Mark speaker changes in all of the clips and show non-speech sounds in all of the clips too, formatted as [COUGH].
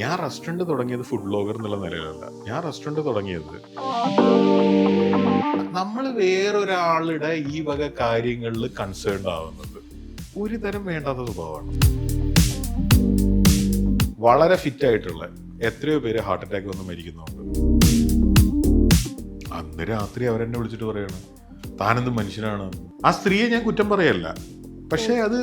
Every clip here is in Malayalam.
Speaker 1: ഞാൻ റെസ്റ്റോറന്റ് തുടങ്ങിയത് ഫുഡ് ബ്ലോഗർ എന്നുള്ള നിലയിലല്ല. ഞാൻ റെസ്റ്റോറന്റ് തുടങ്ങിയത് നമ്മൾ വേറൊരാളുടെ ഈ വക കാര്യങ്ങളിൽ കൺസേൺ ആവുന്നത് ഒരു തരം വേണ്ടാത്ത സ്വഭാവമാണ്. വളരെ ഫിറ്റ് ആയിട്ടുള്ള എത്രയോ പേര് ഹാർട്ട് അറ്റാക്ക് വന്ന് മരിക്കുന്നുണ്ട്. അന്ന് രാത്രി അവരെന്നെ വിളിച്ചിട്ട് പറയാണ് താനെന്ത് മനുഷ്യനാണ്? ആ സ്ത്രീയെ ഞാൻ കുറ്റം പറയല്ല. പക്ഷേ അത്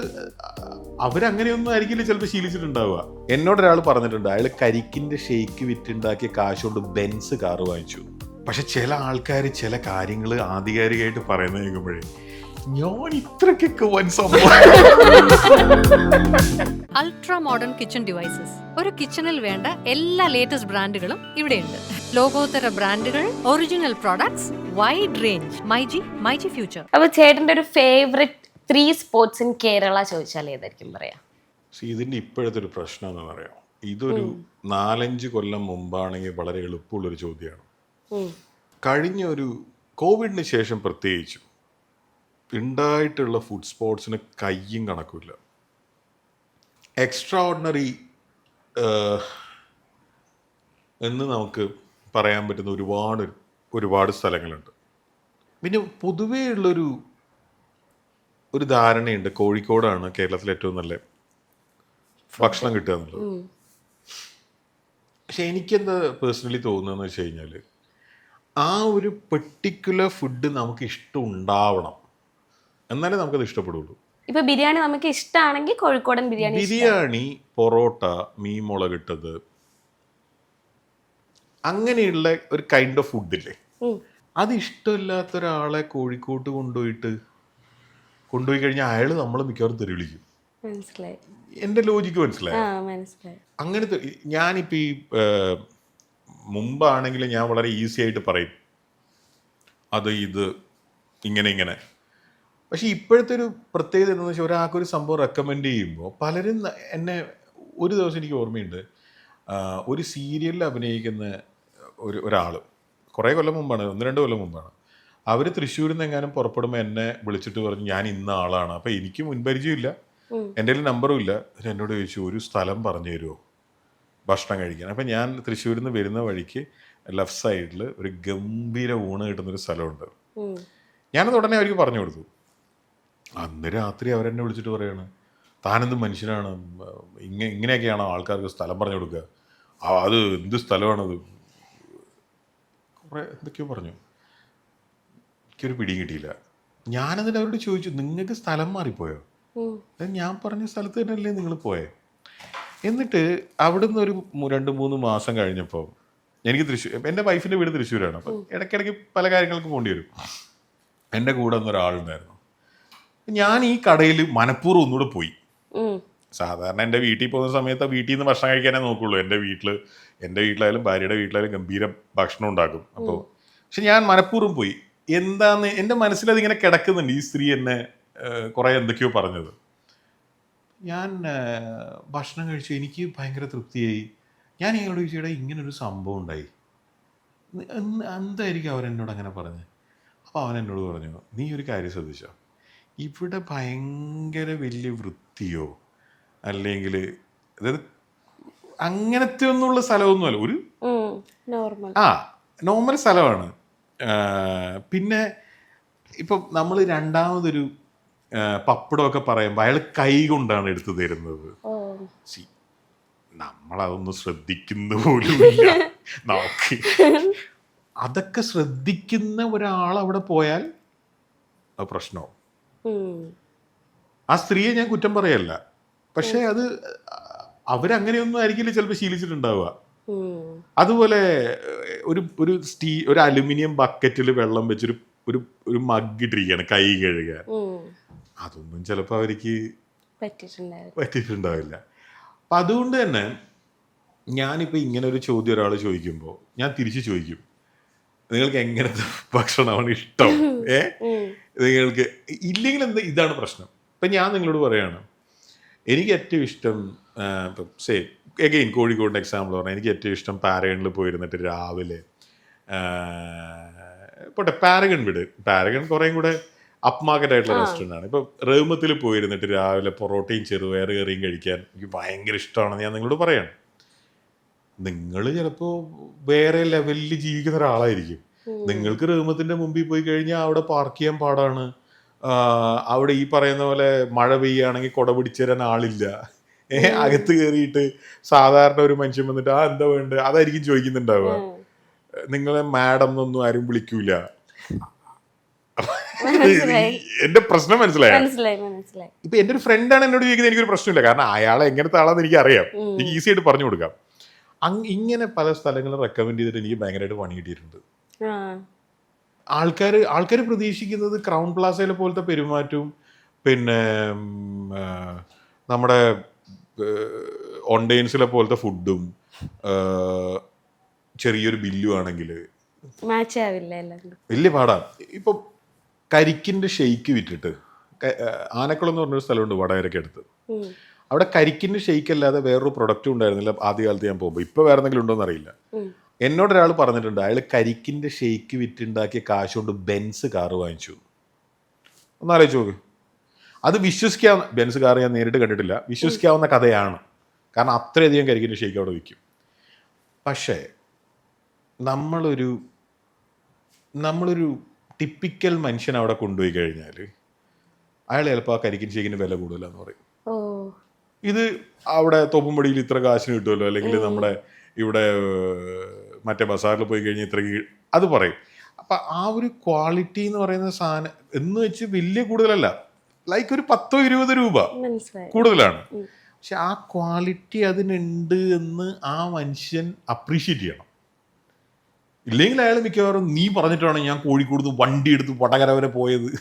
Speaker 1: അവരങ്ങനെയൊന്നും ആയിരിക്കില്ല ചിലപ്പോൾ ശീലിച്ചിട്ടുണ്ടാവുക. എന്നോട് ഒരാൾ പറഞ്ഞിട്ടുണ്ട് അയാൾ കരിക്കിന്റെ ഷെയ്ക്ക് വിറ്റുണ്ടാക്കിയ കാശുകൊണ്ട് ബെൻസ് കാറ് വാങ്ങിച്ചു. പക്ഷെ ചില ആൾക്കാർ ചില കാര്യങ്ങൾ ആധികാരികമായിട്ട് പറയുന്നത് കേൾക്കുമ്പോഴേ ഞാൻ ഇത്രക്കൊക്കെ വൻ സംഭവം
Speaker 2: അൾട്രാ മോഡേൺ കിച്ചൺ ഡിവൈസസ് ഒരു കിച്ചണിൽ വേണ്ട എല്ലാ ലേറ്റസ്റ്റ് ബ്രാൻഡുകളും ഇവിടെയുണ്ട്. ലോകോത്തര ബ്രാൻഡുകൾ original products wide range myG myG future
Speaker 3: അപ്പൊ ചേട്ടന്റെ ഒരു favourite three sports in Kerala ചോദിച്ചാൽ ഏതായിരിക്കും പറയാ?
Speaker 1: ഇതിന്റെ ഇപ്പോഴത്തെ ഒരു പ്രശ്നം എന്ന് പറയാം. ഇതൊരു നാലഞ്ച് കൊല്ലം മുമ്പാണെങ്കിൽ വളരെ എളുപ്പമുള്ള ഒരു
Speaker 3: ചോദ്യമാണ്
Speaker 1: കഴിഞ്ഞ ഒരു കോവിഡിന് ശേഷം പ്രത്യേകിച്ചും ഉണ്ടായിട്ടുള്ള ഫുഡ് സ്പോർട്സിന് കയ്യും കണക്കില്ല എക്സ്ട്രാ ഓർഡിനറി എന്ന് നമുക്ക് പറയാൻ പറ്റുന്ന ഒരുപാട് ഒരുപാട് സ്ഥലങ്ങളുണ്ട്. പിന്നെ പൊതുവേ ഉള്ളൊരു ഒരു ധാരണയുണ്ട്. കോഴിക്കോടാണ് കേരളത്തിലെ ഏറ്റവും നല്ല ഭക്ഷണം കിട്ടുക എന്നുള്ളത്. പക്ഷെ എനിക്കെന്താ പേഴ്സണലി തോന്നുന്നതെന്ന് വെച്ച് കഴിഞ്ഞാൽ ആ ഒരു പെർട്ടിക്കുലർ ഫുഡ് നമുക്ക് ഇഷ്ടം ഉണ്ടാവണം. എന്നാലേ നമുക്കത് ഇഷ്ടപ്പെടുള്ളൂ.
Speaker 3: ഇപ്പൊ ബിരിയാണി നമുക്ക് ഇഷ്ടമാണെങ്കിൽ കോഴിക്കോടൻ ബിരിയാണി
Speaker 1: ബിരിയാണി പൊറോട്ട മീൻ മുളകിട്ടത് അങ്ങനെയുള്ള ഒരു കൈൻഡ് ഓഫ് ഫുഡില്ലേ. അത് ഇഷ്ടമില്ലാത്ത ഒരാളെ കോഴിക്കോട്ട് കൊണ്ടുപോയിട്ട് കൊണ്ടുപോയി കഴിഞ്ഞാൽ അയാൾ നമ്മൾ മിക്കവാറും തെറി വിളിക്കും
Speaker 3: മനസ്സിലായി.
Speaker 1: എന്റെ ലോജിക്ക് മനസ്സിലായി?
Speaker 3: മനസ്സിലായി.
Speaker 1: അങ്ങനത്തെ ഞാനിപ്പോൾ ഈ മുമ്പാണെങ്കിൽ ഞാൻ വളരെ ഈസി ആയിട്ട് പറയും. അത് ഇത് ഇങ്ങനെ ഇങ്ങനെ. പക്ഷെ ഇപ്പോഴത്തെ ഒരു പ്രത്യേകത എന്താണെന്ന് വെച്ചാൽ ഒരാൾക്കൊരു സംഭവം റെക്കമെൻഡ് ചെയ്യുമ്പോൾ പലരും എന്നെ ഒരു ദിവസം എനിക്ക് ഓർമ്മയുണ്ട്. ഒരു സീരിയലിൽ അഭിനയിക്കുന്ന ഒരു ഒരാൾ കുറേ കൊല്ലം മുമ്പാണ് ഒന്ന് രണ്ട് കൊല്ലം മുമ്പാണ്. അവർ തൃശ്ശൂരിൽ നിന്ന് എങ്ങാനും പുറപ്പെടുമ്പോൾ എന്നെ വിളിച്ചിട്ട് പറഞ്ഞു ഞാൻ ഇന്ന ആളാണ്. അപ്പോൾ എനിക്ക് മുൻപരിചയമില്ല. എന്റെ കയ്യിൽ നമ്പറും ഇല്ല. എന്നോട് ചോദിച്ചു ഒരു സ്ഥലം പറഞ്ഞു തരുമോ ഭക്ഷണം കഴിക്കാൻ. അപ്പം ഞാൻ തൃശ്ശൂരിൽ നിന്ന് വരുന്ന വഴിക്ക് ലെഫ്റ്റ് സൈഡിൽ ഒരു ഗംഭീര ഊണ് കിട്ടുന്നൊരു സ്ഥലമുണ്ട്.
Speaker 3: ഉം.
Speaker 1: ഞാനത് ഉടനെ അവർക്ക് പറഞ്ഞു കൊടുത്തു. അന്ന് രാത്രി അവരെന്നെ വിളിച്ചിട്ട് പറയാണ് താനെന്ത് മനുഷ്യനാണ്? ഇങ്ങനെ ഇങ്ങനെയൊക്കെയാണോ ആൾക്കാർക്ക് സ്ഥലം പറഞ്ഞു കൊടുക്കുക? ആ, അത് എന്ത് സ്ഥലമാണത്? കുറേ എന്തൊക്കെയോ പറഞ്ഞു. എനിക്കൊരു പിടിയും കിട്ടിയില്ല. ഞാനതിന്റെ അവരോട് ചോദിച്ചു നിങ്ങൾക്ക് സ്ഥലം മാറിപ്പോയോ? ഞാൻ പറഞ്ഞ സ്ഥലത്ത് തന്നെയല്ലേ നിങ്ങൾ പോയേ? എന്നിട്ട് അവിടുന്ന് ഒരു രണ്ട് മൂന്ന് മാസം കഴിഞ്ഞപ്പോൾ എനിക്ക് തൃശ്ശൂർ എന്റെ വൈഫിന്റെ വീട് തൃശ്ശൂരാണ്. അപ്പോൾ ഇടയ്ക്കിടയ്ക്ക് പല കാര്യങ്ങൾക്ക് പോകേണ്ടി വരും. എന്റെ കൂടെ ഒന്നൊരാളുണ്ടായിരുന്നു ഞാൻ ഈ കടയിൽ മനഃപൂർവം ഒന്നുകൂടെ പോയി. സാധാരണ എന്റെ വീട്ടിൽ പോകുന്ന സമയത്ത് വീട്ടിൽ നിന്ന് ഭക്ഷണം കഴിക്കാനേ നോക്കുള്ളൂ. എന്റെ വീട്ടിൽ എന്റെ വീട്ടിലായാലും ഭാര്യയുടെ വീട്ടിലായാലും ഗംഭീര ഭക്ഷണം ഉണ്ടാക്കും. അപ്പോൾ പക്ഷെ ഞാൻ മനഃപൂർവം പോയി. എന്താന്ന് എന്റെ മനസ്സിൽ അതിങ്ങനെ കിടക്കുന്നുണ്ട്. ഈ സ്ത്രീ എന്നെ കുറെ എന്തൊക്കെയോ പറഞ്ഞത്. ഞാൻ ഭക്ഷണം കഴിച്ചു. എനിക്ക് ഭയങ്കര തൃപ്തിയായി. ഞാൻ ഇയാളോട് ഇങ്ങനെ ഇങ്ങനൊരു സംഭവം ഉണ്ടായി. എന്തായിരിക്കും അവൻ എന്നോട് അങ്ങനെ പറഞ്ഞത് അപ്പോൾ അവൻ എന്നോട് പറഞ്ഞു നീ ഒരു കാര്യം ശ്രദ്ധിച്ചോ. ഇവിടെ ഭയങ്കര വലിയ വൃത്തിയോ അല്ലെങ്കിൽ അതായത് അങ്ങനത്തെ ഒന്നുള്ള സ്ഥലമൊന്നുമല്ല. ഒരു
Speaker 3: നോർമൽ.
Speaker 1: ആ നോർമൽ സ്ഥലമാണ്. പിന്നെ ഇപ്പം നമ്മൾ രണ്ടാമതൊരു പപ്പടമൊക്കെ പറയുമ്പോൾ അയാൾ കൈ കൊണ്ടാണ് എടുത്തു തരുന്നത്. നമ്മളതൊന്നും ശ്രദ്ധിക്കുന്ന പോലും [LAUGHS] നോക്കി അതൊക്കെ ശ്രദ്ധിക്കുന്ന ഒരാൾ അവിടെ പോയാൽ അത് പ്രശ്നമാവും. ആ സ്ത്രീയെ ഞാൻ കുറ്റം പറയല്ല. പക്ഷെ അത് അവരങ്ങനെയൊന്നും ആയിരിക്കില്ല ചിലപ്പോൾ ശീലിച്ചിട്ടുണ്ടാവുക. അതുപോലെ ഒരു ഒരു സ്റ്റീ ഒരു അലുമിനിയം ബക്കറ്റിൽ വെള്ളം വെച്ചൊരു ഒരു ഒരു മഗ് ഇട്ടിരിക്കുകയാണ് കൈ കഴുകാൻ. അതൊന്നും ചിലപ്പോൾ അവർക്ക് പറ്റിയിട്ടുണ്ടാവില്ല അപ്പം അതുകൊണ്ട് തന്നെ ഞാനിപ്പോൾ ഇങ്ങനെ ഒരു ചോദ്യം ഒരാൾ ചോദിക്കുമ്പോൾ ഞാൻ തിരിച്ചു ചോദിക്കും നിങ്ങൾക്ക് എങ്ങനത്തെ ഭക്ഷണമാണ് ഇഷ്ടം? [LAUGHS] ഏ? നിങ്ങൾക്ക് ഇല്ലെങ്കിൽ എന്താ ഇതാണ് പ്രശ്നം. ഇപ്പം ഞാൻ നിങ്ങളോട് പറയാണ് എനിക്ക് ഏറ്റവും ഇഷ്ടം ഇപ്പം സേ എഗെയിൻ കോഴിക്കോടിന്റെ എക്സാമ്പിൾ പറഞ്ഞാൽ എനിക്ക് ഏറ്റവും ഇഷ്ടം പാരഗണിൽ പോയിരുന്നിട്ട് രാവിലെ പോട്ടെ പാരഗൺ വിട്. പാരഗൺ കുറേയും കൂടെ അപ്പ് മാർക്കറ്റ് ആയിട്ടുള്ള റെസ്റ്റോറന്റ് ആണ്. ഇപ്പോൾ റേമത്തിൽ പോയിരുന്നിട്ട് രാവിലെ പൊറോട്ടയും ചെറുപയർ കറിയും കഴിക്കാൻ എനിക്ക് ഭയങ്കര ഇഷ്ടമാണെന്ന് ഞാൻ നിങ്ങളോട് പറയാണ്. നിങ്ങൾ ചിലപ്പോൾ വേറെ ലെവലിൽ ജീവിക്കുന്ന ഒരാളായിരിക്കും. നിങ്ങൾക്ക് റേമത്തിന്റെ മുമ്പിൽ പോയി കഴിഞ്ഞാൽ അവിടെ പാർക്ക് ചെയ്യാൻ പാടാണ്. അവിടെ ഈ പറയുന്ന പോലെ മഴ പെയ്യുകയാണെങ്കിൽ കുട പിടിച്ചു തരാൻ ആളില്ല. അകത്ത് കയറിയിട്ട് സാധാരണ ഒരു മനുഷ്യൻ വന്നിട്ട് ആ എന്താ വേണ്ടത് അതായിരിക്കും ചോദിക്കുന്നുണ്ടാവുക. നിങ്ങളെ മാഡം എന്നൊന്നും ആരും വിളിക്കൂല. [LAUGHS] എന്റെ പ്രശ്നം മനസ്സിലായോ? ഇപ്പൊ എന്റെ ഒരു ഫ്രണ്ടാണ് എന്നോട് ചോദിക്കുന്നത് എനിക്കൊരു പ്രശ്നമില്ല. കാരണം അയാളെ എങ്ങനത്തെ ആളാന്ന് എനിക്ക് അറിയാം. എനിക്ക് ഈസി ആയിട്ട് പറഞ്ഞു കൊടുക്കാം. അങ് ഇങ്ങനെ പല സ്ഥലങ്ങളും റെക്കമെൻഡ് ചെയ്തിട്ട് എനിക്ക് ഭയങ്കരമായിട്ട് പണി കിട്ടിയിട്ടുണ്ട്. ആൾക്കാർ ആൾക്കാർ പ്രതീക്ഷിക്കുന്നത് ക്രൗൺ പ്ലാസയിലെ പോലത്തെ പെരുമാറ്റവും പിന്നെ നമ്മുടെ ഓൺഡൈൻസിലെ പോലത്തെ ഫുഡും ചെറിയൊരു ബില്ലും ആണെങ്കിൽ. വലിയ പാടാ. ഇപ്പൊ കരിക്കിന്റെ ഷെയ്ക്ക് വിറ്റിട്ട് ആനക്കുളം എന്ന് പറഞ്ഞൊരു സ്ഥലമുണ്ട് വടകരയ്ക്ക് അടുത്ത്. അവിടെ കരിക്കിന്റെ ഷെയ്ക്ക് അല്ലാതെ വേറൊരു പ്രൊഡക്റ്റും ഉണ്ടായിരുന്നില്ല. ആദ്യകാലത്ത് ഞാൻ പോകുമ്പോൾ ഇപ്പൊ വേറെ എന്തെങ്കിലും ഉണ്ടോ എന്നറിയില്ല എന്നോട് ഒരാൾ പറഞ്ഞിട്ടുണ്ട് അയാൾ കരിക്കിന്റെ ഷെയ്ക്ക് വിറ്റുണ്ടാക്കിയ കാശുകൊണ്ട് ബെൻസ് കാറ് വാങ്ങിച്ചു. ഒന്ന് ആലോചിച്ച് നോക്ക്. അത് വിശ്വസിക്കാവുന്ന ബെൻസ് കാർ ഞാൻ നേരിട്ട് കണ്ടിട്ടില്ല വിശ്വസിക്കാവുന്ന കഥയാണ്. കാരണം അത്രയധികം കരിക്കിന്റെ ഷെയ്ക്ക് അവിടെ വിൽക്കും പക്ഷേ നമ്മളൊരു നമ്മളൊരു ടിപ്പിക്കൽ മനുഷ്യൻ അവിടെ കൊണ്ടുപോയി കഴിഞ്ഞാൽ അയാൾ ചിലപ്പോൾ ആ കരിക്കിൻ ഷെയ്ക്കിന് വില കൂടുതലാന്ന് പറയും. ഇത് അവിടെ തോപ്പുംപടിയിൽ ഇത്ര കാശിന് കിട്ടുമല്ലോ? അല്ലെങ്കിൽ നമ്മുടെ ഇവിടെ മറ്റേ ബസാറിൽ പോയി കഴിഞ്ഞാൽ ഇത്ര അത് പറയും. അപ്പം ആ ഒരു ക്വാളിറ്റി എന്ന് പറയുന്ന സാധനം എന്ന് വെച്ച് വലിയ കൂടുതലല്ല. ലൈക്ക് ഒരു പത്തോ ഇരുപത് രൂപ. കൂടുതലാണ്. പക്ഷെ ആ ക്വാളിറ്റി അതിനുണ്ട് എന്ന് ആ മനുഷ്യൻ അപ്രീഷിയേറ്റ് ചെയ്യണം. ഇല്ലെങ്കിൽ അയാൾ മിക്കവാറും നീ പറഞ്ഞിട്ടാണ് ഞാൻ കോഴിക്കോട് നിന്ന് വണ്ടി എടുത്ത് വടകര വരെ പോയത്.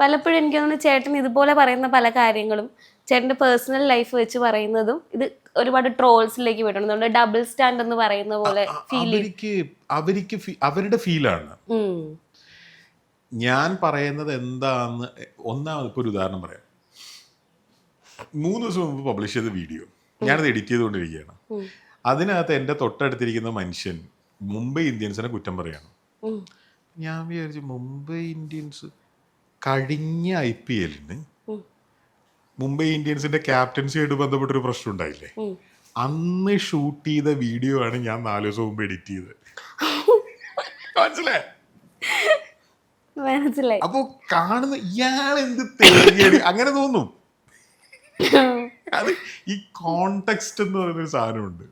Speaker 3: പലപ്പോഴും എനിക്ക് തോന്നുന്നു ചേട്ടൻ ഇതുപോലെ പറയുന്ന പല കാര്യങ്ങളും ചേട്ടന്റെ പേഴ്സണൽ ലൈഫ് വെച്ച് പറയുന്നതും ഇത് ഒരുപാട് ട്രോൾസിലേക്ക് വിടണം. ഡബിൾ സ്റ്റാൻഡ് എന്ന് പറയുന്ന പോലെ
Speaker 1: അ-
Speaker 3: ഫീൽ
Speaker 1: അവർക്ക് അവർക്ക് അവരുടെ ഫീലാണ് ഞാൻ പറയുന്നത് എന്താന്ന് ഒന്നാമത് ഇപ്പോൾ ഒരു ഉദാഹരണം പറയാം. മൂന്ന് ദിവസം മുമ്പ് പബ്ലിഷ് ചെയ്ത വീഡിയോ ഞാനത് എഡിറ്റ് ചെയ്തുകൊണ്ടിരിക്കുകയാണ്. അതിനകത്ത് എന്റെ തൊട്ടടുത്തിരിക്കുന്ന മനുഷ്യൻ മുംബൈ ഇന്ത്യൻസിനെ കുറ്റം പറയാണ്. ഞാൻ വിചാരിച്ചു മുംബൈ ഇന്ത്യൻസ് കഴിഞ്ഞ ഐ പി എല്ലിന് മുംബൈ ഇന്ത്യൻസിന്റെ ക്യാപ്റ്റൻസിയായിട്ട് ബന്ധപ്പെട്ടൊരു പ്രശ്നം ഉണ്ടായില്ലേ? അന്ന് ഷൂട്ട് ചെയ്ത വീഡിയോ ആണ് ഞാൻ നാല് ദിവസം മുമ്പ് എഡിറ്റ് ചെയ്തത്. [LAUGHS] മനസ്സിലായി?
Speaker 3: മനസ്സിലായി.
Speaker 1: അപ്പൊ കാണുന്ന ഇയാൾ എന്ത് തേടിയാണ് അങ്ങനെ തോന്നും. അത് ഈ കോണ്ടെക്സ്റ്റ് എന്ന് പറയുന്ന ഒരു സാധനമുണ്ട്.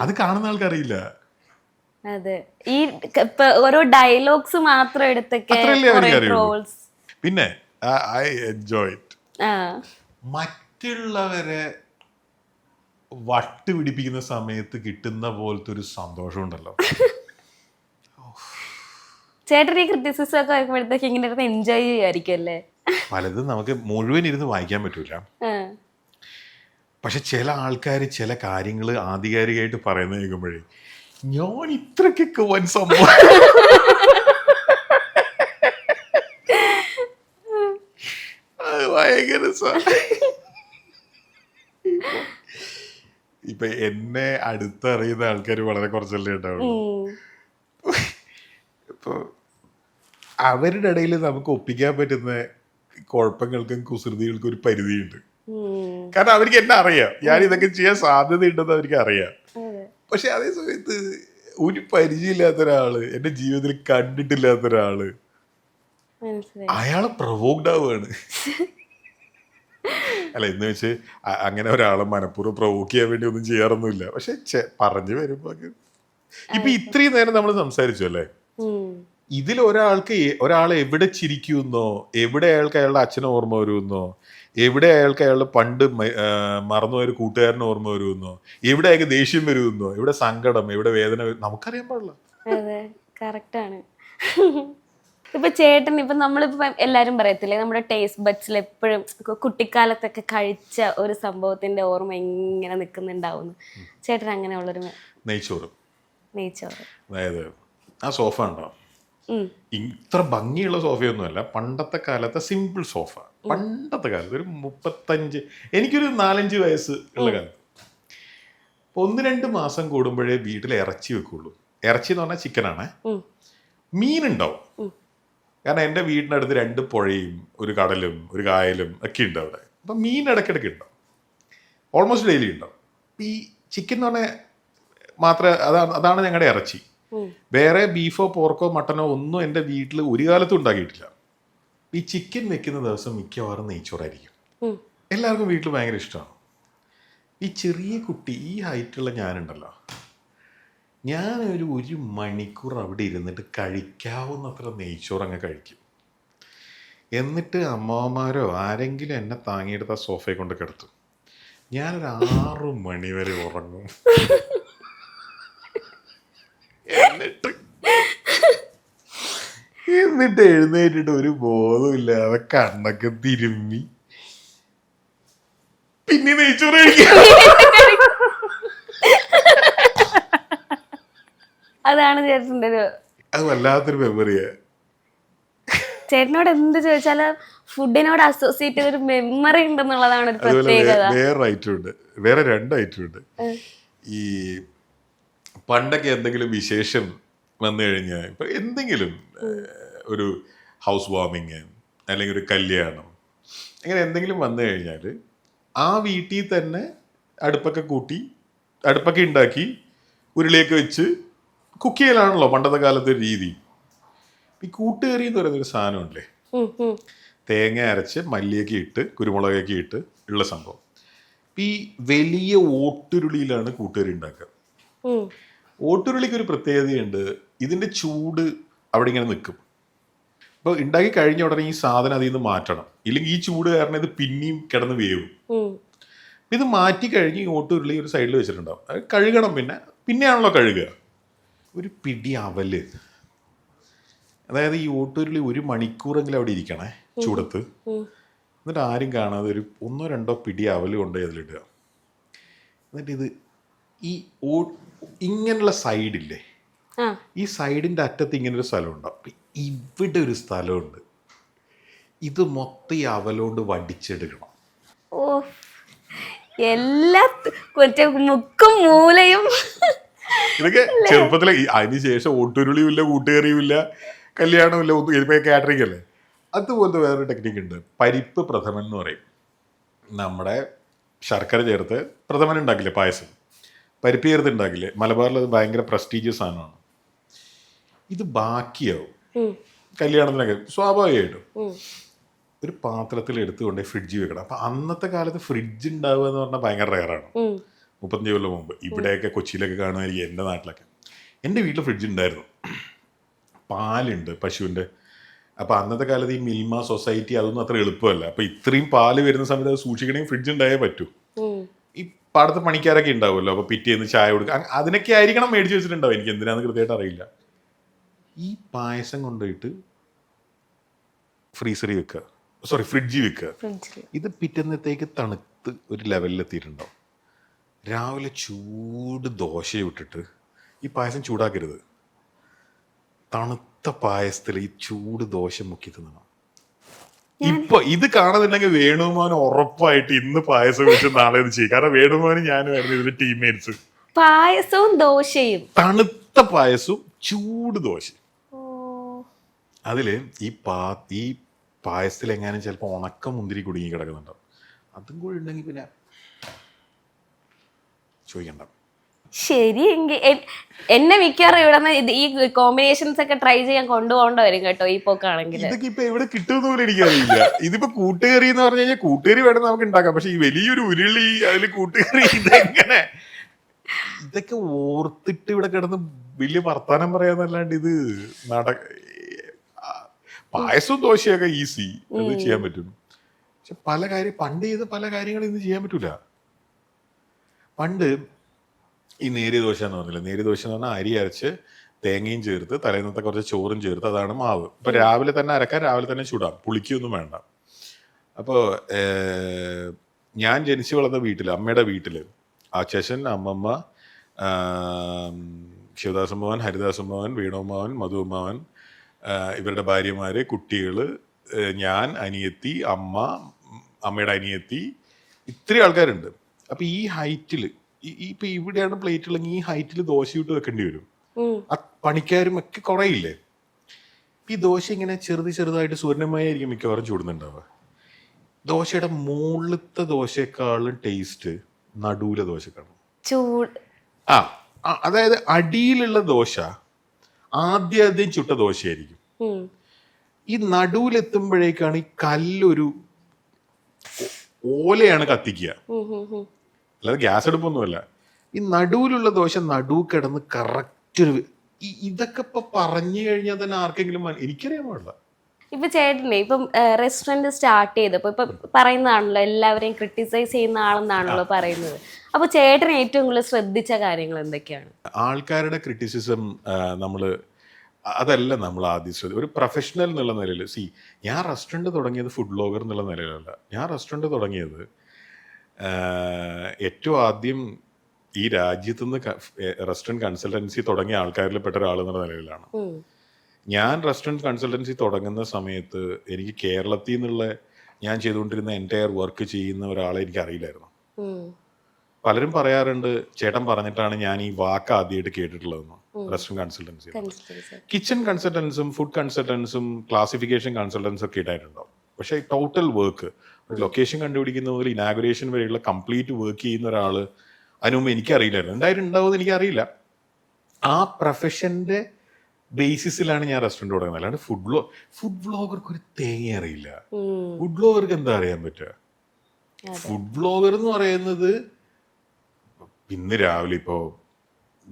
Speaker 1: അത് കാണുന്ന ആൾക്കറിയില്ല.
Speaker 3: അതെ. ഈ ഓരോ ഡയലോഗ്സ് മാത്രം എടുത്തൊക്കെ
Speaker 1: പിന്നെ ഐ എൻജോയ് മറ്റുള്ളവരെ വട്ട് പിടിപ്പിക്കുന്ന സമയത്ത് കിട്ടുന്ന പോലത്തെ ഒരു സന്തോഷം ഉണ്ടല്ലോ [LAUGHS]
Speaker 3: ചേട്ടൻ ഈ ക്രിറ്റിസിസം ഒക്കെ വായിക്കുമ്പോഴത്തേക്ക് ഇങ്ങനെ ഇരുന്ന് എൻജോയ് ചെയ്യുമായിരിക്കും അല്ലേ
Speaker 1: പലതും നമുക്ക് മുഴുവൻ ഇരുന്ന് വായിക്കാൻ പറ്റൂല. പക്ഷെ ചില ആൾക്കാർ ചില കാര്യങ്ങൾ ആധികാരികമായിട്ട് പറയുന്നത് കേൾക്കുമ്പോഴേ ഞാൻ ഇത്രക്കൊക്കെ വൻ സംഭവം ഭയങ്കര ഇപ്പൊ എന്നെ അടുത്തറിയുന്ന ആൾക്കാർ വളരെ കുറച്ചല്ലേ ഉണ്ടാവുള്ളൂ
Speaker 3: ഉം.
Speaker 1: അവരുടെ ഇടയിൽ നമുക്ക് ഒപ്പിക്കാൻ പറ്റുന്ന കുഴപ്പങ്ങൾക്കും കുസൃതികൾക്കും ഒരു പരിധിയുണ്ട്. കാരണം അവർക്ക് എന്നെ അറിയാം. ഞാൻ ഇതൊക്കെ ചെയ്യാൻ സാധ്യതയുണ്ടെന്ന് അവർക്ക് അറിയാം. പക്ഷെ അതേ സമയത്ത് ഒരു പരിചയമില്ലാത്ത ഒരാൾ എന്റെ ജീവിതത്തിൽ കണ്ടിട്ടില്ലാത്ത
Speaker 3: ഒരാൾ
Speaker 1: അയാളെ പ്രൊവോക്ഡ് ആവുകയാണ്. അല്ല എന്ന് വെച്ച് അങ്ങനെ ഒരാളെ മനഃപൂർവം പ്രവോക്ക് ചെയ്യാൻ വേണ്ടി ഒന്നും ചെയ്യാറൊന്നുമില്ല. പക്ഷെ പറഞ്ഞു വരുമ്പോ ഇപ്പൊ ഇത്രയും നേരം നമ്മൾ സംസാരിച്ചു അല്ലേ. ഇതിൽ ഒരാൾക്ക് ഒരാൾ എവിടെ ചിരിക്കുന്നോ എവിടെ അയാൾക്ക് അയാളുടെ അച്ഛനെ ഓർമ്മ വരുമെന്നോ എവിടെ അയാൾക്ക് അയാളുടെ പണ്ട് മറന്നുപോയ ഒരു കൂട്ടുകാരനെ ഓർമ്മ വരുമെന്നോ എവിടെ അയാൾക്ക് ദേഷ്യം വരുമെന്നോ എവിടെ സങ്കടം എവിടെ വേദന നമുക്കറിയാൻ പാടില്ല.
Speaker 3: അതെ കറക്റ്റ് ആണ്. ഇപ്പൊ ചേട്ടൻ ഇപ്പൊ നമ്മളിപ്പോ എല്ലാരും പറയത്തില്ലേ നമ്മുടെ ടേസ്റ്റ് ബഡ്സിൽ എപ്പോഴും കുട്ടിക്കാലത്തൊക്കെ കഴിച്ച ഒരു സംഭവത്തിന്റെ ഓർമ്മ ഇങ്ങനെ നിൽക്കുന്നുണ്ടാവുന്നു ചേട്ടൻ അങ്ങനെയുള്ളൊരു
Speaker 1: നെയ്ച്ചോറ്.
Speaker 3: നെയ്ച്ചോറ്.
Speaker 1: അതായത് ആ സോഫ ഉണ്ടോ? ഇത്ര ഭംഗിയുള്ള സോഫയൊന്നുമല്ല. പണ്ടത്തെ കാലത്തെ സിമ്പിൾ സോഫ പണ്ടത്തെ കാലത്ത് ഒരു മുപ്പത്തഞ്ച് എനിക്കൊരു നാലഞ്ച് വയസ്സ് ഉള്ള കാലത്ത്. ഒന്ന് രണ്ട് മാസം കൂടുമ്പോഴേ വീട്ടിൽ ഇറച്ചി വെക്കുള്ളൂ. ഇറച്ചി എന്ന് പറഞ്ഞാൽ ചിക്കനാണ് മീനുണ്ടാവും. കാരണം എന്റെ വീടിനടുത്ത് രണ്ട് പുഴയും ഒരു കടലും ഒരു കായലും ഒക്കെ ഉണ്ട് അവിടെ. അപ്പം മീൻ ഇടയ്ക്കിടയ്ക്ക് ഉണ്ടാവും. ഓൾമോസ്റ്റ് ഡെയിലി ഉണ്ടാവും. ഈ ചിക്കൻ എന്ന് പറഞ്ഞാൽ മാത്രമേ അതാണ് അതാണ് ഞങ്ങളുടെ ഇറച്ചി. വേറെ ബീഫോ പോർക്കോ മട്ടനോ ഒന്നും എന്റെ വീട്ടിൽ ഒരു കാലത്തും ഉണ്ടാക്കിയിട്ടില്ല. ഈ ചിക്കൻ വെക്കുന്ന ദിവസം മിക്കവാറും നെയ്ച്ചോറായിരിക്കും. എല്ലാവർക്കും വീട്ടിൽ ഭയങ്കര ഇഷ്ടമാണ്. ഈ ചെറിയ കുട്ടി ഈ ഹൈറ്റുള്ള ഞാനുണ്ടല്ലോ. ഞാൻ ഒരു ഒരു മണിക്കൂർ അവിടെ ഇരുന്നിട്ട് കഴിക്കാവുന്നത്ര നെയ്ച്ചോറ് അങ്ങ് കഴിക്കും. എന്നിട്ട് അമ്മമാരോ ആരെങ്കിലും എന്നെ താങ്ങിയെടുത്ത ആ സോഫയെ കൊണ്ട് കിടത്തും. ഞാനൊരു ആറു മണിവരെ ഉറങ്ങും. [LAUGHS] എന്നിട്ട് എന്നിട്ട് എഴുന്നേറ്റിട്ട് ഒരു ബോധമില്ലാതെ കണ്ണൊക്കെ തിരുമ്മി. പിന്നെ നെയ്ച്ചോറ്
Speaker 3: അതാണ് ചേട്ടന്റെ ഒരു
Speaker 1: അത് വല്ലാത്തൊരു മെമ്മറിയാ
Speaker 3: ചേട്ടനോട് എന്ത് ചോദിച്ചാലും ഫുഡിനോട് അസോസിയേറ്റ് ചെയ്തൊരു മെമ്മറി ഉണ്ടെന്നുള്ളതാണ് ഒരു പ്രത്യേകത.
Speaker 1: വേറെ ഐറ്റം ഉണ്ട്. വേറെ രണ്ട് ഐറ്റം ഉണ്ട്. ഈ പണ്ടൊക്കെ എന്തെങ്കിലും വിശേഷം വന്നു കഴിഞ്ഞാൽ ഇപ്പൊ എന്തെങ്കിലും ഒരു ഹൗസ് വാമിങ് അല്ലെങ്കിൽ ഒരു കല്യാണം അങ്ങനെ എന്തെങ്കിലും വന്നു കഴിഞ്ഞാൽ ആ വീട്ടിൽ തന്നെ അടുപ്പൊക്കെ കൂട്ടി അടുപ്പൊക്കെ ഉണ്ടാക്കി ഉരുളിയൊക്കെ വെച്ച് കുക്ക് ചെയ്യലാണല്ലോ പണ്ടത്തെ കാലത്തെ ഒരു രീതി ഈ കൂട്ടുകറി എന്ന് പറയുന്ന ഒരു സാധനമുണ്ടല്ലേ. തേങ്ങ അരച്ച് മല്ലിയൊക്കെ ഇട്ട് കുരുമുളകൊക്കെ ഇട്ട് ഉള്ള സംഭവം ഈ വലിയ ഓട്ടുരുളിയിലാണ് കൂട്ടുകറി ഉണ്ടാക്കുക. ഓട്ടുരുളിക്ക് ഒരു പ്രത്യേകതയുണ്ട്. ഇതിന്റെ ചൂട് അവിടെ ഇങ്ങനെ നിൽക്കും. അപ്പോൾ ഉണ്ടാക്കി കഴിഞ്ഞ ഉടനെ ഈ സാധനം അതിൽ നിന്ന് മാറ്റണം. ഇല്ലെങ്കിൽ ഈ ചൂട് കാരണം ഇത് പിന്നെയും കിടന്ന് വേവും. ഇത് മാറ്റി കഴിഞ്ഞ് ഈ ഓട്ടുരുളി ഒരു സൈഡിൽ വെച്ചിട്ടുണ്ടാവും. അത് കഴുകണം പിന്നെ. പിന്നെയാണല്ലോ കഴുകുക. ഒരു പിടി അവൽ. അതായത് ഈ ഓട്ടുരുളി ഒരു മണിക്കൂറെങ്കിലും അവിടെ ഇരിക്കണേ ചൂടത്ത്. എന്നിട്ട് ആരും കാണാതെ ഒരു ഒന്നോ രണ്ടോ പിടി അവൽ കൊണ്ടുപോയി അതിലിടുക. എന്നിട്ട് ഇത് ഈ ഇങ്ങനെയുള്ള സൈഡില്ലേ? ഈ സൈഡിന്റെ അറ്റത്ത് ഇങ്ങനെ ഒരു സ്ഥലമുണ്ട്. ഉണ്ടാവും ഇവിടെ ഒരു സ്ഥലമുണ്ട്. ഇത് മൊത്തം ഈ അവലോണ്ട് വടിച്ചെടുക്കണം.
Speaker 3: ഓ എല്ലാ മുക്കും മൂലയും.
Speaker 1: ഇതൊക്കെ ചെറുപ്പത്തിലെ അതിനുശേഷം അതിന് ശേഷം ഓട്ടുരുളിയും ഇല്ല കൂട്ടുകറിയും ഇല്ല കല്യാണവും ഇല്ല ഒന്നും ഇപ്പൊ കാറ്ററിംഗ് അല്ലേ? അതുപോലത്തെ വേറൊരു ടെക്നിക്ക് ഉണ്ട്. പരിപ്പ് പ്രഥമൻ എന്ന് പറയും. നമ്മുടെ ശർക്കര ചേർത്ത് പ്രഥമൻ ഉണ്ടാക്കില്ലേ പായസം? പരിപ്പ് ചേർത്ത് ഉണ്ടാക്കില്ലേ മലബാറിൽ അത് ഭയങ്കര പ്രസ്റ്റീജിയസ് സാധനമാണ്. ഇത് ബാക്കിയാവും. കല്യാണത്തിനൊക്കെ സ്വാഭാവികമായിട്ടും. ഒരു പാത്രത്തിൽ എടുത്തുകൊണ്ട് ഫ്രിഡ്ജ് വെക്കണം. അപ്പം അന്നത്തെ കാലത്ത് ഫ്രിഡ്ജ് ഉണ്ടാവുക എന്ന് പറഞ്ഞാൽ ഭയങ്കര റയറാണ് മുപ്പത്തഞ്ച് കൊല്ലം മുമ്പ്. ഇവിടെയൊക്കെ കൊച്ചിയിലൊക്കെ കാണുമായിരിക്കും എന്റെ നാട്ടിലൊക്കെ. എന്റെ വീട്ടിൽ ഫ്രിഡ്ജ് ഉണ്ടായിരുന്നു. പാലുണ്ട് പശുവിന്റെ. അപ്പൊ അന്നത്തെ കാലത്ത് ഈ മിൽമ സൊസൈറ്റി അതൊന്നും അത്ര എളുപ്പമല്ല. അപ്പൊ ഇത്രയും പാൽ വരുന്ന സമയത്ത് അത് സൂക്ഷിക്കണമെങ്കിൽ ഫ്രിഡ്ജ് ഉണ്ടായേ പറ്റൂ. ഈ പാടത്ത് പണിക്കാരൊക്കെ ഉണ്ടാവുമല്ലോ? അപ്പോൾ പിറ്റേന്ന് ചായ കൊടുക്കുക അതിനൊക്കെ ആയിരിക്കണം മേടിച്ച് വെച്ചിട്ടുണ്ടാവും എനിക്ക് എന്തിനാന്ന് കൃത്യമായിട്ട് അറിയില്ല. ഈ പായസം കൊണ്ടുപോയിട്ട് ഫ്രീസറി വെക്കുക. സോറി ഫ്രിഡ്ജിൽ വെക്കുക. ഇത് പിറ്റന്നത്തേക്ക് തണുത്ത് ഒരു ലെവലിലെത്തിയിട്ടുണ്ടാവും രാവിലെ ചൂട് ദോശ വിട്ടിട്ട് ഈ പായസം ചൂടാക്കരുത്. തണുത്ത പായസത്തിൽ ഈ ചൂട് ദോശ മുക്കി തിന്നണം. ഇപ്പൊ ഇത് കാണുന്നില്ലെങ്കിൽ വേണുമോൻ ഉറപ്പായിട്ട് ഇന്ന് പായസം വെച്ച് നാളെ ഇത് ചെയ്യും. കാരണം വേണുമോനും ഞാനുമായിരുന്നു ഇതിന്റെ ടീംമേറ്റ്സ്
Speaker 3: പായസവും ദോശയും.
Speaker 1: തണുത്ത പായസവും ചൂട് ദോശ
Speaker 3: ഓ.
Speaker 1: അതിൽ ഈ പാ ഈ പായസത്തിൽ എങ്ങാനും ചിലപ്പോൾ ഉണക്ക മുന്തിരി കുടുങ്ങി കിടക്കുന്നുണ്ടാവും. അതും കൂടി ഉണ്ടെങ്കിൽ പിന്നെ ചോദിക്കണ്ട.
Speaker 3: ശരി എങ്കിൽ എന്നെ മിക്കവാറും ഇവിടെ നിന്ന് ഈ കോമ്പിനേഷൻസ് ഒക്കെ ട്രൈ ചെയ്യാൻ കൊണ്ടുപോകേണ്ട വരും കേട്ടോ ഈ പോക്കാണെങ്കിൽ.
Speaker 1: ഇതൊക്കെ ഇപ്പൊ എവിടെ കിട്ടുമെന്ന് പോലും എനിക്കറിയില്ല. ഇതിപ്പോ കൂട്ടുകറി എന്ന് പറഞ്ഞു കഴിഞ്ഞാൽ കൂട്ടുകറി വേണം നമുക്ക് ഉണ്ടാക്കാം. പക്ഷെ ഈ വലിയൊരു ഉരുളി അതിൽ കൂട്ടുകറി ഇതെങ്ങനെ? ഇതൊക്കെ ഓർത്തിട്ട് ഇവിടെ കിടന്ന് വലിയ വർത്താനം പറയാന്നല്ലാണ്ട് ഇത് നട പായസവും ദോശയൊക്കെ ഈസി. അത് ചെയ്യാൻ പറ്റും. പക്ഷെ പല കാര്യം പണ്ട് ചെയ്ത പല കാര്യങ്ങളും ഇന്ന് ചെയ്യാൻ പറ്റൂല. പണ്ട് ഈ നേരിയ ദോശ എന്ന് പറഞ്ഞില്ല? നേരിയ ദോശ എന്ന് പറഞ്ഞാൽ അരി അരച്ച് തേങ്ങയും ചേർത്ത് തലേന്നത്തെ കുറച്ച് ചോറും ചേർത്ത് അതാണ് മാവ്. ഇപ്പൊ രാവിലെ തന്നെ അരക്കാൻ രാവിലെ തന്നെ ചൂടാം. പുളിക്കൊന്നും വേണ്ട. അപ്പോൾ ഞാൻ ജനിച്ചു വളർന്ന വീട്ടിൽ അമ്മയുടെ വീട്ടിൽ അച്ഛൻ അമ്മമ്മ ശിവദാസൻ ഭവൻ ഹരിദാസൻ ഭവൻ വേണുമാവൻ മധുമാവൻ ഇവരുടെ ഭാര്യമാര് കുട്ടികൾ ഞാൻ അനിയത്തി അമ്മ അമ്മയുടെ അനിയത്തി ഇത്രയും ആൾക്കാരുണ്ട്. അപ്പൊ ഈ ഹൈറ്റിൽ ഇപ്പൊ ഇവിടെയാണ് പ്ലേറ്റ് ഉള്ളെങ്കിൽ ഈ ഹൈറ്റിൽ ദോശ ഇട്ട് വെക്കേണ്ടി വരും. പണിക്കാരും ഒക്കെ കുറയില്ലേ? ഈ ദോശ ഇങ്ങനെ ചെറുത് ചെറുതായിട്ട് സൂര്യനമായിരിക്കും മിക്കവാറും ചൂടുന്നുണ്ടാവുക. ദോശയുടെ മുകളിലത്തെ ദോശയെക്കാളും ടേസ്റ്റ് നടുവിലെ ദോശക്കാണ്.
Speaker 3: ചൂട്.
Speaker 1: ആ അതായത് അടിയിലുള്ള ദോശ ആദ്യം ആദ്യം ചുട്ട ദോശയായിരിക്കും. ഈ നടുവിലെത്തുമ്പോഴേക്കാണ് ഈ കല്ലൊരു ഓലയാണ് കത്തിക്കുക. അല്ലാതെ ഗ്യാസ് അടുപ്പൊന്നുമല്ല. ഈ നടുവിലുള്ള ദോശ നടുവ് കിടന്ന് കറക്റ്റ് ഒരു ഇതൊക്കെ ഇപ്പൊ പറഞ്ഞു കഴിഞ്ഞാൽ തന്നെ ആർക്കെങ്കിലും എനിക്കറിയാൻ പാടില്ല
Speaker 3: ഇപ്പൊ ചേട്ടനെ ഇപ്പം റെസ്റ്റോറന്റ് സ്റ്റാർട്ട് ചെയ്തപ്പോ ഇപ്പൊ പറയുന്നതാണല്ലോ എല്ലാവരെയും ക്രിട്ടിസൈസ് ചെയ്യുന്ന ആളെന്നാണല്ലോ പറയുന്നത്. അപ്പൊ ചേട്ടൻ ഏറ്റവും കൂടുതൽ ശ്രദ്ധിച്ച കാര്യങ്ങൾ എന്തൊക്കെയാണ്?
Speaker 1: ആൾക്കാരുടെ ക്രിറ്റിസിസം നമ്മൾ അതല്ല നമ്മൾ ആദ്യം ശ്രദ്ധ ഒരു പ്രൊഫഷണൽ എന്നുള്ള നിലയിൽ സി ഞാൻ റെസ്റ്റോറന്റ് തുടങ്ങിയത് ഫുഡ് ബ്ലോഗർ എന്നുള്ള നിലയിലല്ല. ഞാൻ റെസ്റ്റോറന്റ് തുടങ്ങിയത് ഏറ്റവും ആദ്യം ഈ രാജ്യത്തു നിന്ന് റെസ്റ്റോറന്റ് കൺസൾട്ടൻസി തുടങ്ങിയ ആൾക്കാരിൽ പെട്ട ഒരാൾ എന്നുള്ള നിലയിലാണ്. ഞാൻ റെസ്റ്റോറന്റ് കൺസൾട്ടൻസി തുടങ്ങുന്ന സമയത്ത് എനിക്ക് കേരളത്തിൽ നിന്നുള്ള ഞാൻ ചെയ്തുകൊണ്ടിരുന്ന എന്റയർ വർക്ക് ചെയ്യുന്ന ഒരാളെ എനിക്ക് അറിയില്ലായിരുന്നു. പലരും പറയാറുണ്ട് ചേട്ടൻ പറഞ്ഞിട്ടാണ് ഞാൻ ഈ വാക്ക് ആദ്യമായിട്ട് കേട്ടിട്ടുള്ളതെന്ന്. Restaurant consultancy. കിച്ചൺ കൺസൾട്ടൻസും ഫുഡ് കൺസൾട്ടൻസും ക്ലാസിഫിക്കേഷൻ കൺസൾട്ടൻസും ഒക്കെ ഇടായിട്ടുണ്ടാവും പക്ഷേ ടോട്ടൽ വർക്ക് ലൊക്കേഷൻ കണ്ടുപിടിക്കുന്ന മുതൽ ഇനാഗുറേഷൻ വരെയുള്ള കംപ്ലീറ്റ് വർക്ക് ചെയ്യുന്ന ഒരാൾ അതിനു മുമ്പ് എനിക്കറിയില്ലായിരുന്നു. എന്തായാലും ഉണ്ടാവുമെന്ന് എനിക്കറിയില്ല. ആ പ്രൊഫഷന്റെ ബേസിസിലാണ് ഞാൻ റെസ്റ്റോറന്റ് തുടങ്ങുന്നത്. അല്ലാണ്ട് ഫുഡ് ബ്ലോ ഫുഡ് ബ്ലോഗർക്ക് ഒരു തേങ്ങ അറിയില്ല. ഫുഡ് ബ്ലോഗർക്ക് എന്താ അറിയാൻ പറ്റുക? ഫുഡ് ബ്ലോഗർ എന്ന് പറയുന്നത് ഇന്ന് രാവിലെ ഇപ്പോൾ